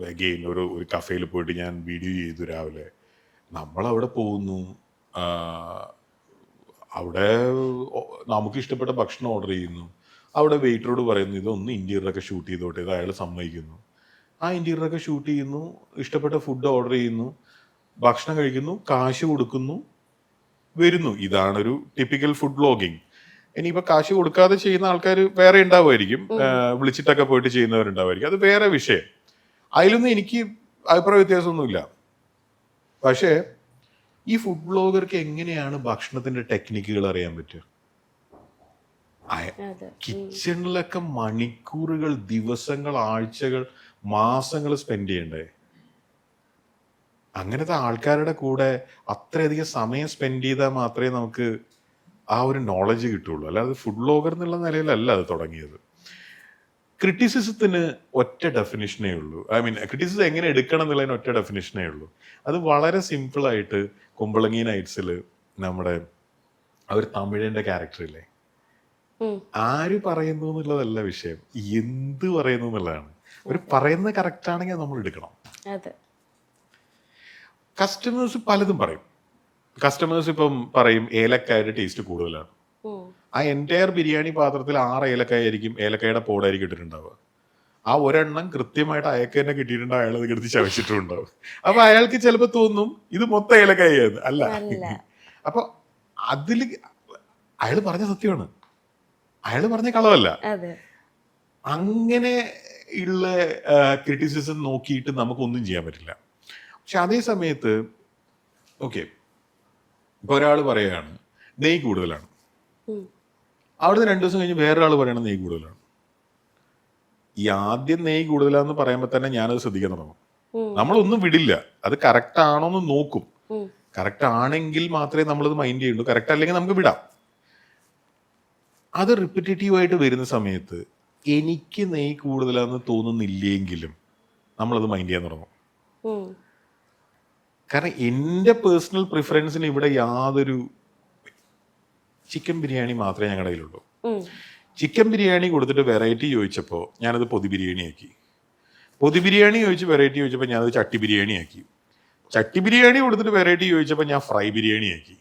Speaker 1: അഗെയിൻ ഒരു ഒരു കഫേയിൽ പോയിട്ട് ഞാൻ വീഡിയോ ചെയ്തു രാവിലെ. നമ്മൾ അവിടെ പോകുന്നു അവിടെ നമുക്ക് ഇഷ്ടപ്പെട്ട ഭക്ഷണം ഓർഡർ ചെയ്യുന്നു. അവിടെ വെയിറ്ററോട് പറയുന്നു ഇതൊന്ന് ഇന്റീരിയറൊക്കെ ഷൂട്ട് ചെയ്തോട്ടെ ഇത് അയാൾ സമ്മതിക്കുന്നു. ആ ഇന്റീരിയറൊക്കെ ഷൂട്ട് ചെയ്യുന്നു ഇഷ്ടപ്പെട്ട ഫുഡ് ഓർഡർ ചെയ്യുന്നു ഭക്ഷണം കഴിക്കുന്നു കാശ് കൊടുക്കുന്നു വരുന്നു. ഇതാണൊരു ടിപ്പിക്കൽ ഫുഡ് ബ്ലോഗിങ് ഇനിയിപ്പോ കാശ് കൊടുക്കാതെ ചെയ്യുന്ന ആൾക്കാർ വേറെ ഉണ്ടാവുമായിരിക്കും. വിളിച്ചിട്ടൊക്കെ പോയിട്ട് ചെയ്യുന്നവരുണ്ടാവുമായിരിക്കും. അത് വേറെ വിഷയം. അതിലൊന്നും എനിക്ക് അഭിപ്രായ വ്യത്യാസമൊന്നുമില്ല. പക്ഷേ ഈ ഫുഡ് ബ്ലോഗർക്ക് എങ്ങനെയാണ് ഭക്ഷണത്തിന്റെ ടെക്നിക്കുകൾ അറിയാൻ പറ്റുക? കിച്ചണിലൊക്കെ മണിക്കൂറുകൾ ദിവസങ്ങൾ ആഴ്ചകൾ മാസങ്ങൾ സ്പെൻഡ് ചെയ്യണ്ടേ? അങ്ങനത്തെ ആൾക്കാരുടെ കൂടെ അത്രയധികം സമയം സ്പെൻഡ് ചെയ്താൽ മാത്രമേ നമുക്ക് ആ ഒരു നോളജ് കിട്ടുള്ളൂ അല്ലാതെ ഫുഡ് ബ്ലോഗർ എന്നുള്ള നിലയിലല്ല അത് തുടങ്ങിയത്. ക്രിറ്റിസിസത്തിന് ഒറ്റ ഡെഫിനിഷനേ ഉള്ളൂ. ഐ മീൻ ക്രിറ്റിസിസം എങ്ങനെ എടുക്കണം എന്നുള്ളതിന് ഒറ്റ ഡെഫിനിഷനേ ഉള്ളൂ. അത് വളരെ സിമ്പിളായിട്ട് കുമ്പളങ്ങി നൈറ്റ്സിൽ നമ്മുടെ അവർ തമിഴിന്റെ ക്യാരക്ടറില്ലേ ആര് പറയുന്നു എന്നുള്ളതല്ല വിഷയം. എന്ത് പറയുന്നു എന്നുള്ളതാണ്. അവർ പറയുന്നത് കറക്റ്റ് ആണെങ്കിൽ നമ്മൾ എടുക്കണം. കസ്റ്റമേഴ്സ് പലതും പറയും. കസ്റ്റമേഴ്സ് ഇപ്പം പറയും ഏലക്കായുടെ ടേസ്റ്റ് കൂടുതലാണ്. ആ എന്റയർ ബിരിയാണി പാത്രത്തിൽ ആറ് ഏലക്കായ ആയിരിക്കും ഏലക്കായുടെ പോടായിരിക്കും ഇട്ടിട്ടുണ്ടാവുക. ആ ഒരെണ്ണം കൃത്യമായിട്ട് അയക്ക് തന്നെ കിട്ടിയിട്ടുണ്ട് അയാൾ അത് എടുത്ത് ചവച്ചിട്ടുണ്ടാവും. അപ്പൊ അയാൾക്ക് ചിലപ്പോൾ തോന്നും ഇത് മൊത്തം ഏലക്കായത് അല്ല. അപ്പൊ അതിൽ അയാൾ പറഞ്ഞ സത്യമാണ്. അയാൾ പറഞ്ഞ കളവല്ല. അങ്ങനെ ഉള്ള ക്രിറ്റിസിസം നോക്കിയിട്ട് നമുക്കൊന്നും ചെയ്യാൻ പറ്റില്ല. പക്ഷെ അതേ സമയത്ത് ഓക്കെ ഇപ്പൊ ഒരാൾ പറയാണ് നെയ് കൂടുതലാണ്. അവിടുന്ന് രണ്ട് ദിവസം കഴിഞ്ഞ് വേറൊരാൾ പറയണത് നെയ് കൂടുതലാണ്. ഈ ആദ്യം നെയ് കൂടുതലാന്ന് പറയുമ്പോൾ തന്നെ ഞാനത് ശ്രദ്ധിക്കാൻ തുടങ്ങും. നമ്മളൊന്നും വിടില്ല. അത് കറക്റ്റ് ആണോ എന്ന് നോക്കും. കറക്റ്റ് ആണെങ്കിൽ മാത്രമേ നമ്മളത് മൈൻഡ് ചെയ്യുള്ളൂ. കറക്റ്റ് അല്ലെങ്കിൽ നമുക്ക് വിടാം. അത് റിപ്പറ്റേറ്റീവ് ആയിട്ട് വരുന്ന സമയത്ത് എനിക്ക് നെയ് കൂടുതലാന്ന് തോന്നുന്നില്ലെങ്കിലും നമ്മളത് മൈൻഡ് ചെയ്യാൻ തുടങ്ങും. കാരണം എന്റെ പേഴ്സണൽ പ്രിഫറൻസിന് ഇവിടെ യാതൊരു ചിക്കൻ ബിരിയാണി മാത്രമേ ഞങ്ങളുടെ കയ്യിലുള്ളൂ. ചിക്കൻ ബിരിയാണി കൊടുത്തിട്ട് വെറൈറ്റി ചോദിച്ചപ്പോൾ ഞാനത് പൊതി ബിരിയാണി ആക്കി പൊതി ബിരിയാണി ചോദിച്ച് വെറൈറ്റി ചോദിച്ചപ്പോൾ ഞാനത് ചട്ടി ബിരിയാണി ആക്കി ചട്ടി ബിരിയാണി കൊടുത്തിട്ട് വെറൈറ്റി ചോദിച്ചപ്പോൾ ഞാൻ ഫ്രൈ ബിരിയാണി ആക്കി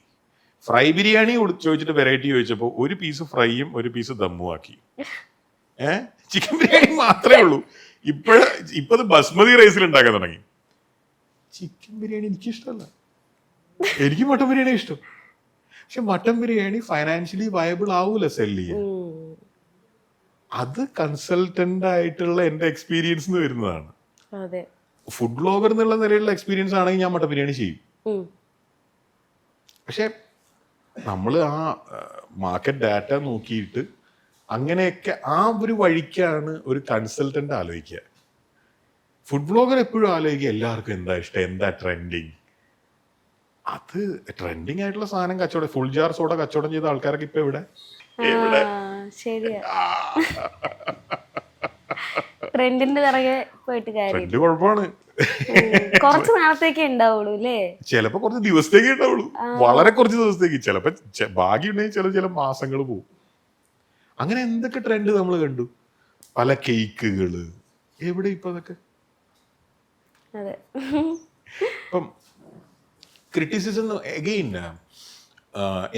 Speaker 1: ഫ്രൈ ബിരിയാണി കൊടുത്ത് ചോദിച്ചിട്ട് വെറൈറ്റി ചോദിച്ചപ്പോൾ ഒരു പീസ് ഫ്രൈയും ഒരു പീസ് ദമ്മും ആക്കി. ഏ? ചിക്കൻ ബിരിയാണി മാത്രമേ ഉള്ളൂ. ഇപ്പോഴ ഇപ്പത് ബസ്മതി റൈസിൽ ഉണ്ടാക്കാൻ തുടങ്ങി. ചിക്കൻ ബിരിയാണി എനിക്കിഷ്ടമല്ല എനിക്ക് മട്ടൻ ബിരിയാണി ഇഷ്ടം. പക്ഷെ മട്ടൻ ബിരിയാണി ഫൈനാൻഷ്യലി വയബിൾ ആവൂല സെല്ല് ചെയ്യാൻ. അത് കൺസൾട്ടന്റ് ആയിട്ടുള്ള എന്റെ എക്സ്പീരിയൻസ് വരുന്നതാണ്. ഫുഡ് ബ്ലോഗർ എന്നുള്ള നിലയിലുള്ള എക്സ്പീരിയൻസ് ആണെങ്കിൽ ഞാൻ മട്ടൻ ബിരിയാണി ചെയ്യും. പക്ഷെ നമ്മൾ ആ മാർക്കറ്റ് ഡാറ്റ നോക്കിയിട്ട് അങ്ങനെയൊക്കെ ആ ഒരു വഴിക്കാണ് ഒരു കൺസൾട്ടന്റ് ആലോചിക്കുക. ഫുഡ് ബ്ലോഗർ എപ്പോഴും ആലോചിക്കുക എല്ലാവർക്കും എന്താ ഇഷ്ടം എന്താ ട്രെൻഡിങ് അത് ട്രെൻഡിങ് ആയിട്ടുള്ള സാധനം കച്ചവടം ഫുൾ ജാർ സോഡ കച്ചവടം ചെയ്ത ആൾക്കാരൊക്കെ ഇപ്പൊ
Speaker 3: ഇവിടെ ശരിയാ. ട്രെൻഡിന്റെ പിറകെ പോയിട്ട്
Speaker 1: ട്രെൻഡ് കുഴപ്പമാണ്.
Speaker 3: കുറച്ച് നാളത്തേക്ക് ഉണ്ടാവുള്ളൂ അല്ലേ
Speaker 1: ചിലപ്പോ കുറച്ച് ദിവസത്തേക്ക് ഉണ്ടാവുള്ളൂ. വളരെ കുറച്ച് ദിവസത്തേക്ക്. ചിലപ്പോ ബാക്കി ഭാഗ്യം ഉണ്ടെങ്കിൽ ചില ചില മാസങ്ങൾ പോകും അങ്ങനെ എന്തൊക്കെ ട്രെൻഡ് നമ്മൾ കണ്ടു? പല കേക്കുകൾ എവിടെ ഇപ്പൊ അതൊക്കെ?
Speaker 3: അതെ.
Speaker 1: ഇപ്പം ക്രിറ്റിസിസം എഗെയിൻ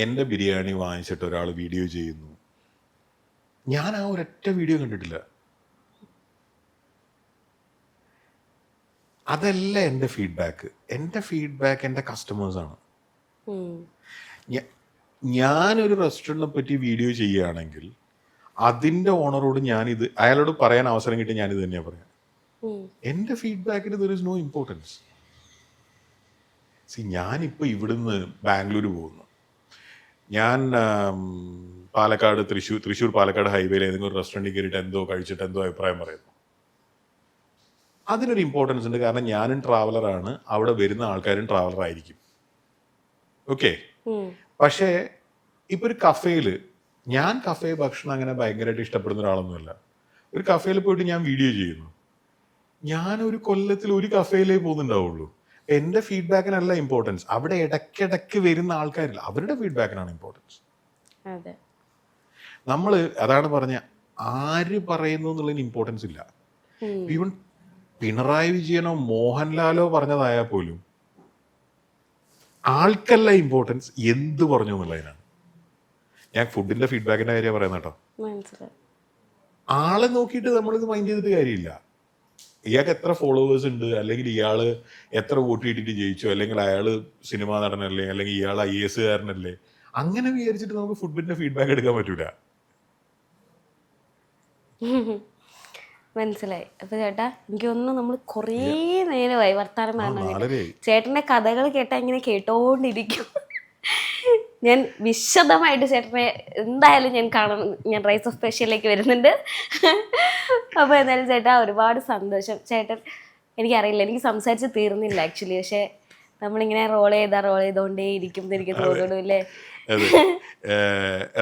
Speaker 1: എന്റെ ബിരിയാണി വാങ്ങിച്ചിട്ട് ഒരാൾ വീഡിയോ ചെയ്യുന്നു. ഞാൻ ആ ഒരൊറ്റ വീഡിയോ കണ്ടിട്ടില്ല. അതല്ല എന്റെ ഫീഡ്ബാക്ക് എന്റെ ഫീഡ്ബാക്ക് എന്റെ കസ്റ്റമേഴ്സാണ് ഞാനൊരു റെസ്റ്റോറന്റിനെ പറ്റി വീഡിയോ ചെയ്യുകയാണെങ്കിൽ അതിന്റെ ഓണറോട് ഞാനിത് അയാളോട് പറയാൻ അവസരം കിട്ടി ഞാനിത് തന്നെയാണ് പറയാം. എന്റെ ഫീഡ്ബാക്കിന് there is no importance C ഞാനിപ്പോൾ ഇവിടുന്ന് ബാംഗ്ലൂർ പോകുന്നു. ഞാൻ പാലക്കാട് തൃശ്ശൂർ തൃശ്ശൂർ പാലക്കാട് ഹൈവേയിൽ ഏതെങ്കിലും ഒരു റെസ്റ്റോറന്റിൽ കയറിയിട്ട് എന്തോ കഴിച്ചിട്ട് എന്തോ അഭിപ്രായം പറയുന്നു. അതിനൊരു ഇമ്പോർട്ടൻസ് ഉണ്ട്. കാരണം ഞാനും ട്രാവലറാണ് അവിടെ വരുന്ന ആൾക്കാരും ട്രാവലർ ആയിരിക്കും. ഓക്കെ പക്ഷേ ഇപ്പൊ ഒരു കഫേയിൽ ഞാൻ കഫേ ഭക്ഷണം അങ്ങനെ ഭയങ്കരമായിട്ട് ഇഷ്ടപ്പെടുന്ന ഒരാളൊന്നുമല്ല. ഒരു കഫേയിൽ പോയിട്ട് ഞാൻ വീഡിയോ ചെയ്യുന്നു. ഞാൻ ഒരു കൊല്ലത്തിൽ ഒരു കഫേയിലേ പോകുന്നുണ്ടാവുള്ളൂ. എന്റെ ഫീഡ്ബാക്കിനല്ല ഇമ്പോർട്ടൻസ് അവിടെ ഇടയ്ക്കിടയ്ക്ക് വരുന്ന ആൾക്കാരില്ല. അവരുടെ ഫീഡ്ബാക്കിനാണ് ഇമ്പോർട്ടൻസ് നമ്മൾ അതാണ് പറഞ്ഞ ആര് പറയുന്നു എന്നുള്ളതിന് ഇമ്പോർട്ടൻസ് ഇല്ല. ഈവൻ പിണറായി വിജയനോ മോഹൻലാലോ പറഞ്ഞതായാൽ പോലും ആൾക്കല്ല ഇമ്പോർട്ടൻസ് എന്ത് പറഞ്ഞു എന്നുള്ളതിനാണ്. ഞാൻ ഫുഡിന്റെ ഫീഡ്ബാക്കിന്റെ കാര്യം പറയുന്ന കേട്ടോ. ആളെ നോക്കിയിട്ട് നമ്മളിത് മൈൻഡ് ചെയ്തിട്ട് കാര്യമില്ല. ഇയാൾക്ക് എത്ര ഫോളോവേഴ്സ് ഉണ്ട്? അല്ലെങ്കിൽ ഇയാൾ എത്ര വോട്ട് കിട്ടിയിട്ട് ജയിച്ചു? അല്ലെങ്കിൽ അയാൾ സിനിമാ നടനല്ലേ? അല്ലെങ്കിൽ ഇയാൾ ഐ എസ് കാരനല്ലേ? അങ്ങനെ വിചാരിച്ചിട്ട് നമുക്ക് ഫുഡ്ബിന്റെ ഫീഡ്ബാക്ക് എടുക്കാൻ പറ്റൂല.
Speaker 3: മനസ്സിലായി. അപ്പൊ ചേട്ടാ എനിക്കൊന്നും നമ്മൾ കുറേ നേരമായി വർത്താനം പറഞ്ഞു ചേട്ടന്റെ കഥകൾ കേട്ടാ ഇങ്ങനെ കേട്ടോണ്ടിരിക്കും. ഞാൻ വിശദമായിട്ട് ചേട്ടനെ എന്തായാലും ഞാൻ കാണാൻ ഞാൻ റൈസ് ഓഫ് സ്പെഷ്യലിലേക്ക് വരുന്നുണ്ട്. അപ്പോൾ എന്തായാലും ചേട്ടാ ഒരുപാട് സന്തോഷം. ചേട്ടൻ എനിക്കറിയില്ല എനിക്ക് സംസാരിച്ച് തീർന്നില്ല ആക്ച്വലി പക്ഷേ നമ്മളിങ്ങനെ റോൾ ചെയ്താ റോൾ ചെയ്തോണ്ടേ ഇരിക്കും എനിക്ക്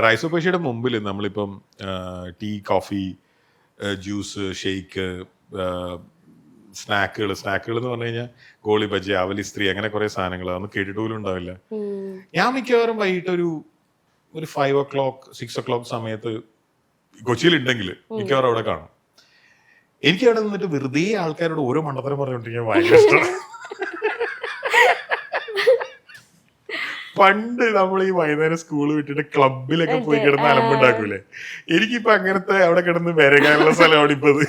Speaker 1: റൈസ് ഓഫ് പശിയുടെ മുമ്പിൽ നമ്മളിപ്പം ടീ കോഫി ജ്യൂസ് ഷെയ്ക്ക് സ്നാക്കുകൾ സ്നാക്കുകൾ എന്ന് പറഞ്ഞു കഴിഞ്ഞാൽ ഗോളി ബജ്ജി അവലി സ്ത്രീ അങ്ങനെ കുറെ സാധനങ്ങൾ അതൊന്നും കേട്ടിട്ട് പോലും ഉണ്ടാവില്ല ഞാൻ മിക്കവാറും വൈകിട്ട് ഒരു ഒരു five o'clock six o'clock സമയത്ത് കൊച്ചിയിൽ ഉണ്ടെങ്കിൽ മിക്കവാറും അവിടെ കാണും. എനിക്ക് അവിടെ നിന്നിട്ട് വെറുതെ ആൾക്കാരോട് ഓരോ മണ്ടത്തരം പറഞ്ഞുകൊണ്ടിരിക്കാൻ ഭയങ്കര [LAUGHS] ഇഷ്ടമാണ് പണ്ട് നമ്മൾ ഈ വൈകുന്നേരം സ്കൂൾ വിട്ടിട്ട് ക്ലബിലൊക്കെ പോയി കിടന്ന് അലമ്പുണ്ടാക്കൂലേ? എനിക്കിപ്പോ അങ്ങനത്തെ അവിടെ കിടന്ന് വരകാനുള്ള സ്ഥലമാണ് ഇപ്പൊ അത്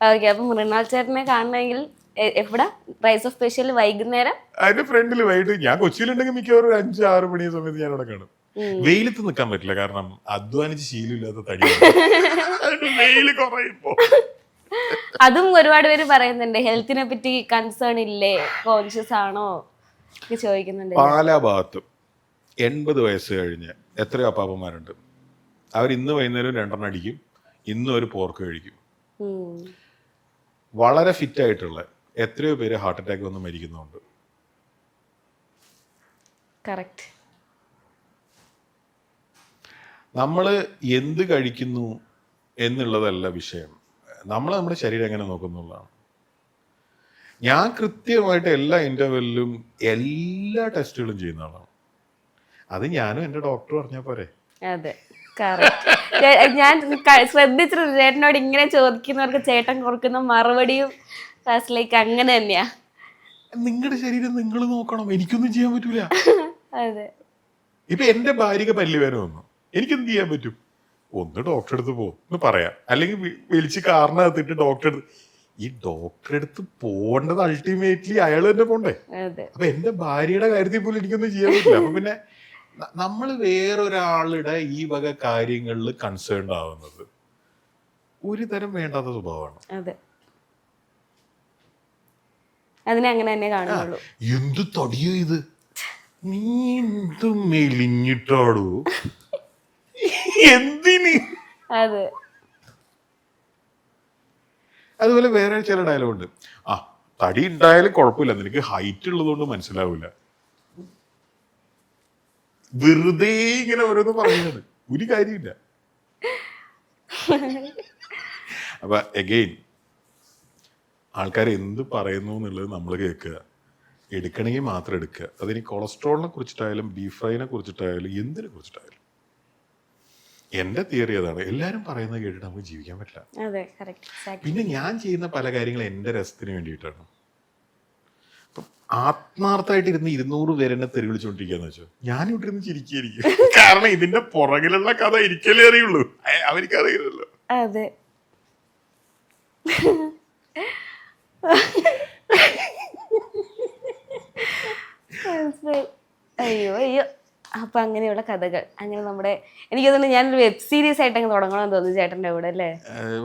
Speaker 3: ഓക്കെ അപ്പൊ മൃണാൾ ചേട്ടനെ കാണണമെങ്കിൽ എവിടെ? റൈസ് ഓഫ് സ്പെഷ്യൽ വൈകുന്നേരം?
Speaker 1: അതിന്റെ ഫ്രണ്ടിൽ വൈകിട്ട് ഞാൻ കൊച്ചിയിലുണ്ടെങ്കിൽ മിക്കവാറും ഒരു അഞ്ച് ആറ് മണി സമയത്ത് ഞാൻ അവിടെ കാണും. വെയിലത്ത് നിൽക്കാൻ പറ്റില്ല കാരണം അധ്വാനിച്ച് ശീലമില്ലാത്ത തടി [LAUGHS] വെയിൽ കുറയുമ്പോ.
Speaker 3: അതും ഒരുപാട് പേര് പറയുന്നുണ്ട് ഹെൽത്തിനെ പറ്റി കൺസേൺ ഇല്ലേ? കോൺഷ്യസ് ആണോ? ചോദിക്കുന്നുണ്ട്.
Speaker 1: പാലാ ഭാഗത്തും എൺപത് വയസ്സ് കഴിഞ്ഞ് എത്രയോ അപ്പാപ്പന്മാരുണ്ട്. അവർ ഇന്ന് വൈകുന്നേരം രണ്ടെണ്ണം അടിക്കും ഇന്നും ഒരു പോർക്ക് കഴിക്കും. വളരെ ഫിറ്റ് ആയിട്ടുള്ള എത്രയോ പേര് ഹാർട്ട് അറ്റാക്ക് വന്ന് മരിക്കുന്നുണ്ട്.
Speaker 3: കറക്റ്റ്.
Speaker 1: നമ്മൾ എന്ത് കഴിക്കുന്നു എന്നുള്ളതല്ല വിഷയം. നമ്മൾ നമ്മുടെ ശരീരം എങ്ങനെ നോക്കുന്നുള്ളതാണ് ഞാൻ കൃത്യമായിട്ട് എല്ലാ ഇന്റർവെല്ലിലും എല്ലാ ടെസ്റ്റുകളും ചെയ്യുന്ന ആളാണ്. അത് ഞാനും എന്റെ ഡോക്ടർ പറഞ്ഞാൽ പോരെ.
Speaker 3: അതെ. ഞാൻ ശ്രദ്ധിച്ചിട്ടുണ്ട്. ചേട്ടനോട് ഇങ്ങനെ ചോദിക്കുന്നവർക്ക് ചേട്ടൻ കൊടുക്കുന്ന മറുപടിയും ക്ലാസ്സിലേക്ക് അങ്ങനെ തന്നെയാ.
Speaker 1: നിങ്ങളുടെ ശരീരം നിങ്ങൾ നോക്കണം. എനിക്കൊന്നും ചെയ്യാൻ പറ്റൂല.
Speaker 3: അതെ.
Speaker 1: ഇപ്പൊ എന്റെ ഭാര്യക്ക് വേദന വന്നു. എനിക്കെന്ത് ചെയ്യാൻ പറ്റും? ഒന്ന് ഡോക്ടറെ അടുത്ത് പോ എന്ന് പറയാം. അല്ലെങ്കിൽ വിളിച്ച് കാറിനകത്തിട്ട് ഡോക്ടറെ അടുത്ത് ഈ ഡോക്ടറെ അടുത്ത് പോകേണ്ടത് അൾട്ടിമേറ്റ്ലി അയാൾ തന്നെ പോണ്ടേ? അപ്പൊ എന്റെ ഭാര്യയുടെ കാര്യത്തിൽ പോലും എനിക്കൊന്നും ചെയ്യാൻ പറ്റില്ല. അപ്പൊ പിന്നെ നമ്മൾ വേറൊരാളുടെ ഈ വക കാര്യങ്ങളിൽ കൺസേൺഡ് ആവുന്നത് ഒരു തരം വേണ്ടാത്ത സ്വഭാവമാണ്.
Speaker 3: അതെ. അതിനെ അങ്ങനെ തന്നെ കാണുള്ളൂ
Speaker 1: എന്ത് തടിയോ ഇത്? നീ എന്ത് മെലിഞ്ഞിട്ടാടോ? എന്തിന്?
Speaker 3: അതെ.
Speaker 1: അതുപോലെ വേറെ ചില ഡയലോഗുണ്ട് ആ തടി ഉണ്ടായാലും കുഴപ്പമില്ല. നിനക്ക് ഹൈറ്റ് ഉള്ളതുകൊണ്ട് മനസ്സിലാവില്ല. വെറുതെ ഇങ്ങനെ ഓരോന്ന് പറയുന്നത്. ഒരു കാര്യമില്ല. അപ്പൊ എഗെയിൻ ആൾക്കാർ എന്ത് പറയുന്നു എന്നുള്ളത് നമ്മൾ കേൾക്കുക. എടുക്കണമെങ്കിൽ മാത്രം എടുക്കുക. അതിന് കൊളസ്ട്രോളിനെ കുറിച്ചിട്ടായാലും ബീഫ് ഫ്രൈനെ കുറിച്ചിട്ടായാലും എന്തിനെ കുറിച്ചിട്ടായാലും. എന്റെ തിയറി അതാണ്. എല്ലാരും പറയുന്നത് കേട്ടിട്ട് നമുക്ക് ജീവിക്കാൻ പറ്റില്ല. പിന്നെ ഞാൻ ചെയ്യുന്ന പല കാര്യങ്ങളും എന്റെ രസത്തിന് വേണ്ടിയിട്ടാണ്. ആത്മാർത്ഥമായിട്ട് ഇരുന്ന് ഇരുന്നൂറ് പേരെന്നെ തെറി വിളിച്ചുകൊണ്ടിരിക്കുകയെന്ന് വെച്ചോ. ഞാനിവിടെ ഇരുന്ന് ചിരിക്കുകയായിരിക്കും. [LAUGHS] കാരണം ഇതിന്റെ പുറകിലുള്ള കഥ ഇരിക്കലേ അറിയുള്ളൂ. അവർക്ക് അറിയില്ലല്ലോ
Speaker 3: അതെ. അയ്യോ അയ്യോ. അപ്പൊ അങ്ങനെയുള്ള കഥകൾ. അങ്ങനെ നമ്മുടെ എനിക്ക് തോന്നുന്നു ഞാനൊരു വെബ് സീരീസ് ആയിട്ട് അങ്ങ് തുടങ്ങണമെന്ന് തോന്നുന്നു ചേട്ടന്റെ കൂടെ അല്ലേ?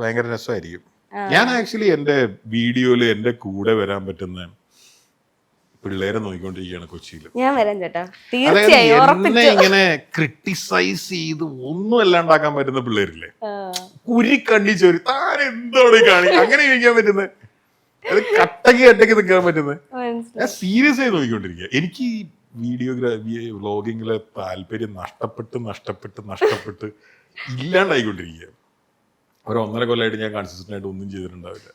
Speaker 1: ഭയങ്കര രസമായിരിക്കും. ഞാൻ ആക്ച്വലി എന്റെ വീഡിയോയിൽ എന്റെ കൂടെ വരാൻ പറ്റുന്ന പിള്ളേരെ നോക്കിക്കൊണ്ടിരിക്കുകയാണ് കൊച്ചിയിൽ
Speaker 3: ഞാൻ വരാം ചേട്ടാ. തീർച്ചയായും
Speaker 1: എന്നെ ഇങ്ങനെ ക്രിട്ടിസൈസ് ചെയ്ത് ഒന്നും അല്ലാണ്ടാക്കാൻ പറ്റുന്ന പിള്ളേരില്ലേ?
Speaker 3: കുരി
Speaker 1: കുരിക്കണ്ണി ചോരി താൻ എന്താണ് ഈ കാണി അങ്ങനെ ചോദിക്കാൻ പറ്റുന്നത്. അത് കട്ടക്ക് കട്ടക്ക് നിൽക്കാൻ പറ്റുന്നത്. ഞാൻ സീരിയസ് ആയി നോക്കിക്കൊണ്ടിരിക്കുക. എനിക്ക് ഈ വീഡിയോഗ്രാഫി വ്ളോഗിങ്ങിലെ താല്പര്യം നഷ്ടപ്പെട്ട് നഷ്ടപ്പെട്ട് നഷ്ടപ്പെട്ട് ഇല്ലാണ്ടായിക്കൊണ്ടിരിക്കുക. ഒരു ഒന്നര കൊല്ലമായിട്ട് ഞാൻ കൺസിസ്റ്റന്റ് ആയിട്ട് ഒന്നും ചെയ്തിട്ടുണ്ടാവില്ല.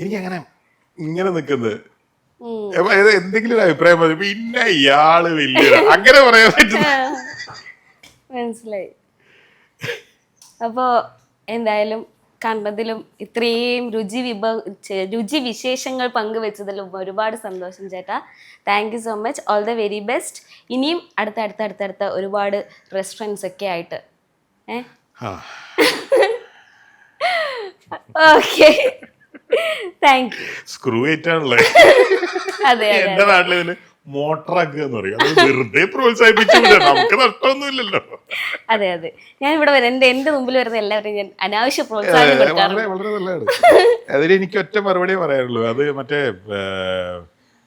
Speaker 1: എനിക്ക് അങ്ങനെ ഇങ്ങനെ നിൽക്കുന്നത് എന്തെങ്കിലും ഒരു അഭിപ്രായം പറഞ്ഞു. പിന്നെ ഇയാൾ വലിയ അങ്ങനെ പറയാൻ പറ്റും
Speaker 3: മനസ്സിലായി. അപ്പോ എന്തായാലും കണ്ടതിലും ഇത്രയും രുചി വിഭ രുചി വിശേഷങ്ങൾ പങ്കുവെച്ചതിലും ഒരുപാട് സന്തോഷം ചേട്ടാ. Thank you so much all the very best ഇനിയും അടുത്ത അടുത്ത അടുത്ത അടുത്ത ഒരുപാട് റെസ്റ്റോറന്റ്സ് ഒക്കെ ആയിട്ട്. ഏ. ഓക്കെ [LAUGHS]
Speaker 1: സ്ക്രൂ
Speaker 3: അതെ
Speaker 1: എന്റെ നാട്ടിൽ ഇതിന് മോട്ടറാക്കുക എന്ന് പറയും. വെറുതെ പ്രോത്സാഹിപ്പിച്ചു നമുക്ക് നഷ്ടമൊന്നുമില്ലല്ലോ.
Speaker 3: അതെ അതെ. ഞാൻ ഇവിടെ എന്റെ എന്റെ മുമ്പിൽ വരുന്ന എല്ലാവരും ഞാൻ അനാവശ്യ പ്രോത്സാഹനം
Speaker 1: വളരെ നല്ലതാണ്. [LAUGHS] എനിക്ക് ഒറ്റ മറുപടി പറയാനുള്ളൂ. അത് മറ്റേ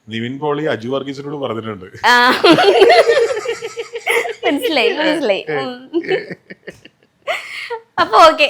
Speaker 1: നിവിൻ പോളി അജു വർഗീസിനോട് പറഞ്ഞിട്ടുണ്ട്.
Speaker 3: മനസ്സിലായി മനസ്സിലായി. അപ്പൊ okay.